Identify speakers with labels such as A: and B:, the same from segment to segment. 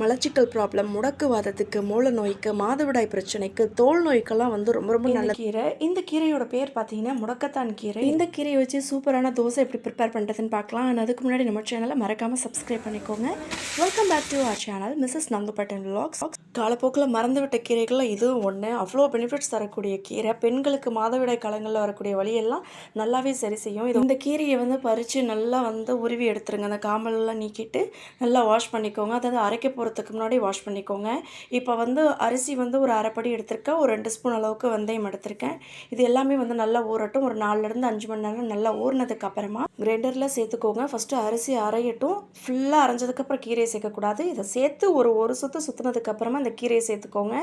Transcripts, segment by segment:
A: மலச்சிக்கல் ப்ராப்ளம் முடக்குவாதத்துக்கு மூல நோய்க்கு மாதவிடாய் பிரச்சனைக்கு தோல் நோய்க்கெல்லாம் வந்து ரொம்ப ரொம்ப நல்ல கீரை இந்த கீரையோட பேர் பார்த்தீங்கன்னா முடக்கத்தான் கீரை. இந்த கீரையை வச்சு சூப்பரான தோசை எப்படி ப்ரிப்பேர் பண்ணுறதுன்னு பார்க்கலாம். ஆனால் அதுக்கு முன்னாடி நம்ம சேனலை மறக்காமல் சப்ஸ்கிரைப் பண்ணிக்கோங்க. Welcome back to our channel Mrs Nanduppattan vlogs. காலப்போக்கில் மறந்துவிட்ட கீரைகளில் இதுவும் ஒன்று அவ்வளோ பெனிஃபிட்ஸ் தரக்கூடிய கீரை. பெண்களுக்கு மாதவிடாய் காலங்களில் வரக்கூடிய வழியெல்லாம் நல்லாவே சரி செய்யும். இது இந்த கீரையை வந்து பறித்து நல்லா வந்து உருவி எடுத்துருங்க. அந்த காம்பலெல்லாம் நீக்கிட்டு நல்லா வாஷ் பண்ணிக்கோங்க. அதாவது அரைக்க போகிறதுக்கு முன்னாடி வாஷ் பண்ணிக்கோங்க. இப்போ வந்து அரிசி வந்து ஒரு அரைப்படி எடுத்திருக்கேன். ஒரு ரெண்டு ஸ்பூன் அளவுக்கு வெந்தயம் எடுத்திருக்கேன். இது எல்லாமே வந்து நல்லா ஊறட்டும். ஒரு நாலுலேருந்து அஞ்சு மணி நேரம் நல்லா ஊறினதுக்கு அப்புறமா கிரைண்டரில் சேர்த்துக்கோங்க. ஃபஸ்ட்டு அரிசி அரையட்டும். ஃபுல்லாக அரைஞ்சதுக்கப்புறம் கீரையை சேர்க்கக்கூடாது. இதை சேர்த்து ஒரு ஒரு சுற்று சுற்றுனதுக்கு அப்புறமா இந்த கீரையை சேர்த்துக்கோங்க.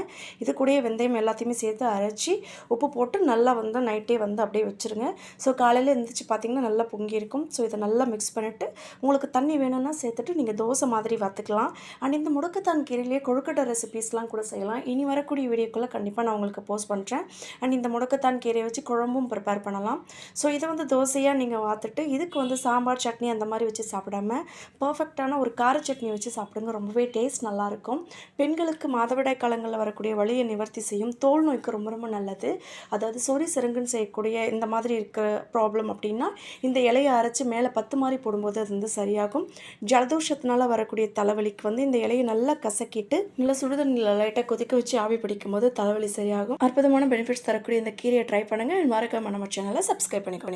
A: இது கூடயே வெந்தயம் எல்லாத்தையுமே சேர்த்து அரைச்சி உப்பு போட்டு நல்லா வந்து நைட்டே வந்து அப்படியே வச்சுருங்க. ஸோ காலையில் எழுந்திரிச்சு பார்த்தீங்கன்னா நல்லா பொங்கி இருக்கும். ஸோ இதை நல்லா மிக்ஸ் பண்ணிவிட்டு உங்களுக்கு தண்ணி வேணும்னா சேர்த்துட்டு நீங்கள் தோசை மாதிரி வற்றுக்கலாம் அண்ட் இந்த முடக்கத்தான் கீரையிலேயே கொழுக்கட்டை ரெசிபீஸ்லாம் கூட செய்யலாம். இனி வரக்கூடிய வீடியோக்குள்ளே கண்டிப்பாக நான் உங்களுக்கு போஸ்ட் பண்ணுறேன் அண்ட் இந்த முடக்கத்தான் கீரையை வச்சு குழம்பும் ப்ரிப்பேர் பண்ணலாம். ஸோ இதை வந்து தோசையாக நீங்கள் வாத்துட்டு இதுக்கு வந்து சாம்பார் சட்னி அந்த மாதிரி வச்சு சாப்பிடாம பர்ஃபெக்டான ஒரு கார சட்னி வச்சு சாப்பிடுங்க. ரொம்பவே டேஸ்ட் நல்லாயிருக்கும். பெண்களுக்கு மாதவிடாய் காலங்களில் வரக்கூடிய வழியை நிவர்த்தி செய்யும் தோல் நோய்க்கு ரொம்ப ரொம்ப நல்லது. அதாவது சொறி சிறங்குன்னு செய்யக்கூடிய இந்த மாதிரி இருக்கிற ப்ராப்ளம் அப்படின்னா இந்த இலையை அரைச்சி மேலே பத்து மாதிரி போடும்போது அது வந்து சரியாகும். ஜலதோஷத்தினால வரக்கூடிய தலைவலிக்கு வந்து இந்த இலையை நல்லா கசக்கிட்டு நல்லா சுடுதண்ணியில் லைட்டாக கொதிக்க வச்சு ஆவி பிடிக்கும் போது தலைவலி சரியாகும். அற்புதமான பெனிஃபிட்ஸ் தரக்கூடிய இந்த கீரையை ட்ரை பண்ணுங்கள் மறக்காம நம்ம சேனலை சப்ஸ்கிரைப் பண்ணிக்கோங்க.